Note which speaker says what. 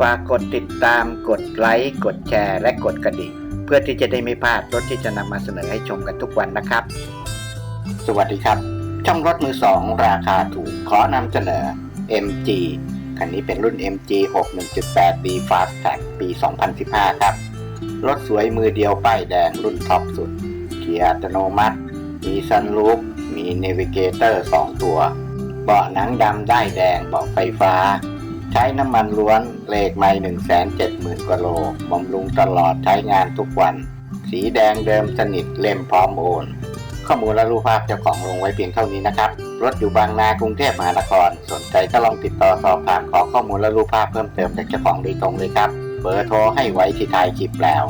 Speaker 1: ฝากกดติดตามกดไลค์กดแชร์ และกดกระดิ่ง เพื่อที่จะได้ไม่พลาดรถที่จะนำมาเสนอให้ชมกันทุกวันนะครับ สวัสดีครับ ช่องรถมือสองราคาถูกขอนำเสนอ MG คันนี้เป็นรุ่น MG 61.8 B Fast Tag ปี 2015 ครับ รถสวยมือเดียวป้ายแดงรุ่นท็อปสุด เกียร์อัตโนมัติ มีซันรูฟมีเนวิเกเตอร์ 2 ตัว เบาะหนังดำได้แดงเบาะไฟฟ้า ใช้น้ำมันล้วนเลขไม่1 7 0 0 0 0กว่าโลบำรุงตลอดใช้งานทุกวัน สีแดงเดิมสนิทเล่มพร้อมโอน ข้อมูลและรูปภาพเจ้าของลงไว้เพียงเท่านี้นะครับ รถอยู่บางนากรุงเทพมหานคร สนใจก็ลองติดต่อสอบถามขอข้อมูลและรูปภาพเพิ่มเติมจากเจ้าของโดยตรงเลยครับ เบอร์โทรให้ไว้ที่ท้ายคลิปแล้ว